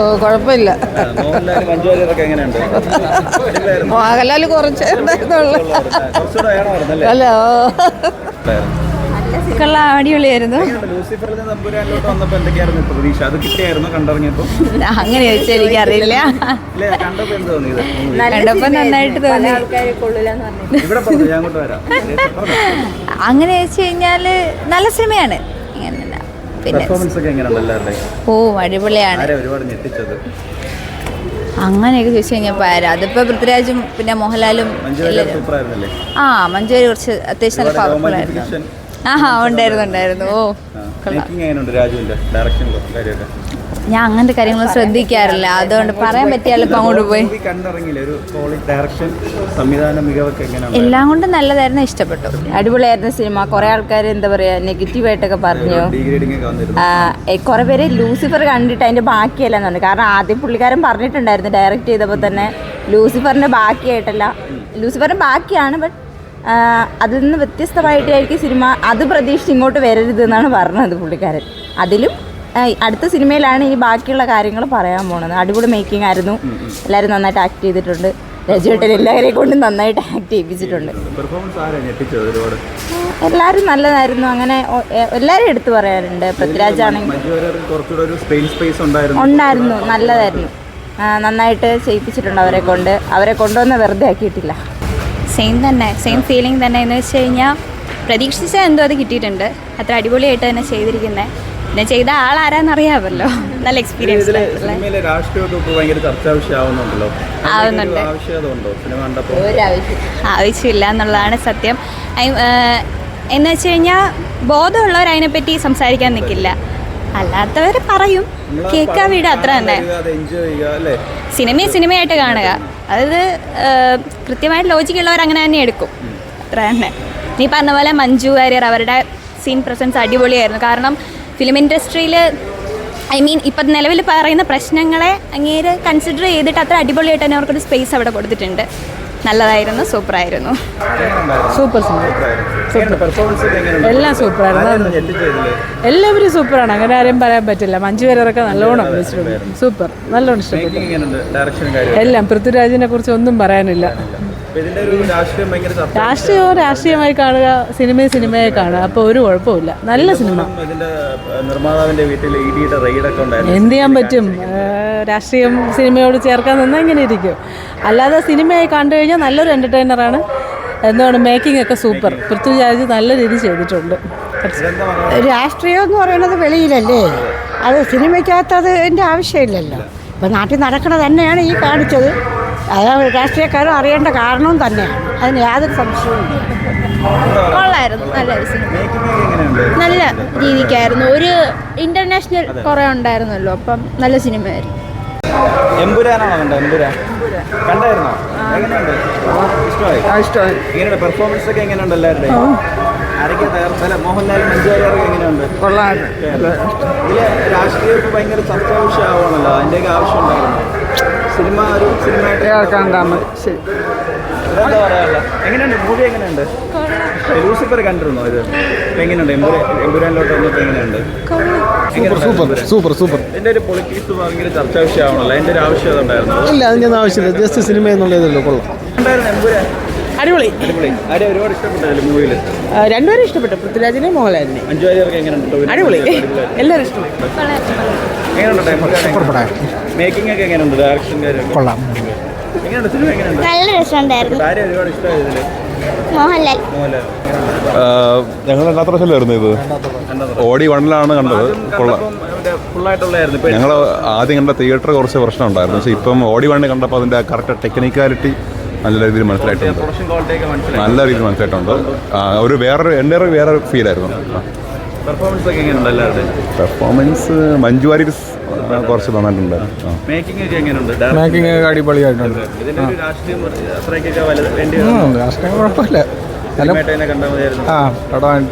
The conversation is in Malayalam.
ഓ കുഴപ്പമില്ല. മോഹൻലാൽ കുറച്ച് കൊള്ളാം അടിപൊളിയായിരുന്നു. അങ്ങനെ ചോദിച്ചാൽ എനിക്കറിയില്ല. കണ്ടപ്പോ? നന്നായിട്ട് തോന്നി. അങ്ങനെ വെച്ച് കഴിഞ്ഞാൽ നല്ല സിനിമയാണ്. പിന്നെ ഓ അടിപൊളിയാണ്. അങ്ങനെയൊക്കെ ചോദിച്ചു കഴിഞ്ഞപ്പോൾ ആരാ? അതിപ്പോൾ പൃഥ്വിരാജും പിന്നെ മോഹൻലാലും ആ മഞ്ജുവാരി കുറച്ച് അത്യാവശ്യം നല്ല പവർഫുള്ളായിരുന്നു പവർഫുൾ ആയിരുന്നു. ആഹാ ഉണ്ടായിരുന്നു ഉണ്ടായിരുന്നു. ഓ കൊള്ളാം. ഞാൻ അങ്ങനത്തെ കാര്യങ്ങൾ ശ്രദ്ധിക്കാറില്ല. അതുകൊണ്ട് പറയാൻ പറ്റിയാലും ഇപ്പം അങ്ങോട്ട് പോയി. എല്ലാം കൊണ്ടും നല്ലതായിരുന്നു ഇഷ്ടപ്പെട്ടു. അടിപൊളിയായിരുന്നു സിനിമ കുറെ ആൾക്കാർ എന്താ പറയാ നെഗറ്റീവായിട്ടൊക്കെ പറഞ്ഞു. കുറെ പേര് ലൂസിഫർ കണ്ടിട്ട് അതിന്റെ ബാക്കിയല്ലെന്ന് പറഞ്ഞു. കാരണം ആദ്യം പുള്ളിക്കാരൻ പറഞ്ഞിട്ടുണ്ടായിരുന്നു ഡയറക്റ്റ് ചെയ്തപ്പോൾ തന്നെ ലൂസിഫറിന്റെ ബാക്കിയായിട്ടല്ല. ലൂസിഫറിന്റെ ബാക്കിയാണ് ബട്ട് അതിൽ നിന്ന് വ്യത്യസ്തമായിട്ടായിരിക്കും സിനിമ അത് പ്രതീക്ഷിച്ച് ഇങ്ങോട്ട് വരരുത് എന്നാണ് പറഞ്ഞത് പുള്ളിക്കാരൻ. അതിലും അടുത്ത സിനിമയിലാണ് ഈ ബാക്കിയുള്ള കാര്യങ്ങൾ പറയാൻ പോണത്. അടിപൊളി മേക്കിംഗ് ആയിരുന്നു. എല്ലാവരും നന്നായിട്ട് ആക്ട് ചെയ്തിട്ടുണ്ട്. രജുവേട്ടൻ എല്ലാവരെയും കൊണ്ട് നന്നായിട്ട് ആക്ട് ചെയ്യിപ്പിച്ചിട്ടുണ്ട്. എല്ലാവരും നല്ലതായിരുന്നു. അങ്ങനെ എല്ലാവരും എടുത്തു പറയാറുണ്ട്. പൃഥ്വിരാജ് ആണെങ്കിൽ ഉണ്ടായിരുന്നു. നല്ലതായിരുന്നു. നന്നായിട്ട് ചെയ്യിപ്പിച്ചിട്ടുണ്ട് അവരെ കൊണ്ട്. അവരെ കൊണ്ടുവന്ന് വെറുതെ ആക്കിയിട്ടില്ല. സെയിം തന്നെ സെയിം ഫീലിംഗ് തന്നെ. എന്ന് വെച്ച് കഴിഞ്ഞാൽ പ്രതീക്ഷിച്ച എന്തോ അത് കിട്ടിയിട്ടുണ്ട്. അത്ര അടിപൊളിയായിട്ട് തന്നെ ചെയ്തിരിക്കുന്നത് പിന്നെ ചെയ്ത ആളാരാന്നറിയാമല്ലോ. നല്ല എക്സ്പീരിയൻസ് ആവശ്യമില്ല എന്നുള്ളതാണ് സത്യം. എന്ന് വെച്ച് കഴിഞ്ഞാൽ ബോധമുള്ളവർ അതിനെപ്പറ്റി സംസാരിക്കാൻ നിൽക്കില്ല അല്ലാത്തവർ പറയും. കേൾക്കാൻ വീട് അത്ര തന്നെ. സിനിമയെ സിനിമയായിട്ട് കാണുക. അതായത് കൃത്യമായിട്ട് കൃത്യമായിട്ട് ലോജിക്കുള്ളവർ അങ്ങനെ തന്നെ എടുക്കും. അത്ര തന്നെ. നീ പറഞ്ഞ പോലെ മഞ്ജു വാര്യർ അവരുടെ സീൻ പ്രസൻസ് അടിപൊളിയായിരുന്നു. കാരണം ഫിലിം ഇൻഡസ്ട്രിയിൽ ഐ മീൻ ഇപ്പം നിലവിൽ പറയുന്ന പ്രശ്നങ്ങളെ അങ്ങേര് കൺസിഡർ ചെയ്തിട്ട് അത്ര അടിപൊളിയായിട്ട് തന്നെ അവർക്കൊരു സ്പേസ് അവിടെ കൊടുത്തിട്ടുണ്ട്. നല്ലതായിരുന്നു സൂപ്പറായിരുന്നു. Super super. എല്ലാം സൂപ്പറായിരുന്നു. എല്ലാവരും സൂപ്പറാണ്. അങ്ങനെ ആരെയും പറയാൻ പറ്റില്ല. മഞ്ജു പേരൊക്കെ നല്ലോണം സൂപ്പർ. നല്ലോണം ഇഷ്ടപ്പെട്ടു. എല്ലാം പൃഥ്വിരാജിനെ കുറിച്ച് ഒന്നും പറയാനില്ല. രാഷ്ട്രീയവും രാഷ്ട്രീയമായി കാണുക സിനിമയും സിനിമയെ കാണുക. അപ്പോൾ ഒരു കുഴപ്പമില്ല നല്ല സിനിമ. നിർമ്മാതാവിന്റെ വീട്ടിൽ എന്ത് ചെയ്യാൻ പറ്റും? രാഷ്ട്രീയം സിനിമയോട് ചേർക്കാൻ നിന്നാൽ ഇങ്ങനെ ഇരിക്കും. അല്ലാതെ സിനിമയായി കണ്ടു കഴിഞ്ഞാൽ നല്ലൊരു എന്റർടൈനറാണ് എന്താണ് മേക്കിംഗ് ഒക്കെ സൂപ്പർ പൃഥ്വിരാജ് നല്ല രീതി ചെയ്തിട്ടുണ്ട്. രാഷ്ട്രീയം എന്ന് പറയുന്നത് വെളിയിലല്ലേ? അത്. സിനിമയ്ക്കകത്ത് അതിന്റെ ആവശ്യമില്ലല്ലോ. ഇപ്പം നാട്ടിൽ നടക്കണ തന്നെയാണ് ഈ കാണിച്ചത്. അത് രാഷ്ട്രീയക്കാരും അറിയേണ്ട കാരണവും തന്നെയാണ്. അതിന് യാതൊരു സംശയവും കൊള്ളായിരുന്നു. നല്ല നല്ല രീതിക്കായിരുന്നു. ഒരു ഇന്റർനാഷണൽ കുറെ ഉണ്ടായിരുന്നല്ലോ അപ്പം നല്ല സിനിമയായിരുന്നു. എമ്പുരാനാണോ കണ്ടത്? എമ്പുരാൻ. കണ്ടായിരുന്നോ? എങ്ങനെയുണ്ട്? ഇഷ്ടമായി? ഇഷ്ടമായി. എങ്ങനെയുണ്ട് പെർഫോമൻസ് ഒക്കെ എങ്ങനെയുണ്ട് എല്ലാവരുടെയും? ആരൊക്കെ തയ്യാറല്ല മോഹൻലാൽ ഇതിൽ ഭയങ്കര ചർച്ചാ സിനിമ ഒരു സിനിമയായിട്ട് ഇതെന്താ പറയാനുള്ള എങ്ങനെയുണ്ട്? മൂവി എങ്ങനെയുണ്ട്? ലൂസിഫർ കണ്ടിരുന്നോ ഇത്? എങ്ങനെയുണ്ട്? എമ്പുരാനിലോട്ട് വന്നപ്പോ എങ്ങനെയുണ്ട്? സൂപ്പർ സൂപ്പർ സൂപ്പർ ഇതിന്റെ ഒരു പൊളിറ്റിക്സ് ഭയങ്കര ചർച്ചാ വിഷയമാണല്ലോ. അതിന്റെ ഒരു ആവശ്യം ഉണ്ടായിരുന്നു ഇല്ല അതിന്റെ ആവശ്യമില്ല. ജസ്റ്റ് സിനിമ എന്നുള്ളതല്ലോ കൊള്ളാം. അടിപൊളി. അടിപൊളി. ആരെ ഒരുപാട് ഇഷ്ടപ്പെട്ടല്ലേ മൂവിയിൽ രണ്ടുപേരും ഇഷ്ടപ്പെട്ടു. പൃഥ്വിരാജിനെ മോഹൻലാലിനെ അഞ്ചു വാര്യർക്ക് എങ്ങനെയുണ്ട്? അടിപൊളി. എല്ലാവരും ഇഷ്ടമായി എങ്ങനെയുണ്ട്? മേക്കിംഗ് ഒക്കെ എങ്ങനെയുണ്ട്? ഡയറക്ഷൻ കൊള്ളാം. എങ്ങനെയുണ്ട്? സിനിമ എങ്ങനെയുണ്ട്? നല്ല രസമുണ്ടായിരുന്നു. ആരെ ഒരുപാട് ഇഷ്ടമായത് ഇതിൽ മോഹൻലാൽ. മോഹൻലാൽ ഞങ്ങൾ രണ്ടാമത്തെ പ്രാവശ്യമല്ലായിരുന്നു ഇത്? ഓടി വണ്ണിലാണ് കണ്ടത്. കൊള്ളാം. ഇപ്പൊ ഞങ്ങൾ ആദ്യം കണ്ട തിയേറ്റർ കുറച്ച് പ്രശ്നം ഉണ്ടായിരുന്നു പക്ഷേ ഇപ്പം ഓടി വണ്ണി കണ്ടപ്പോൾ അതിന്റെ കറക്റ്റ് ടെക്നിക്കാലിറ്റി നല്ല രീതിയിൽ മനസ്സിലായിട്ടുണ്ട്. നല്ല രീതിയിൽ മനസ്സിലായിട്ടുണ്ട്. ഒരു വേറൊരു എന്റെ വേറൊരു വേറെ ഫീലായിരുന്നു പെർഫോമൻസ് പെർഫോമൻസ് മഞ്ജു വാര്യർ കുറച്ച് തന്നിട്ടുണ്ട് മേക്കിംഗ് അടിപൊളിയായിട്ടുണ്ട്. രാഷ്ട്രീയം കുഴപ്പമില്ല. ആ പടം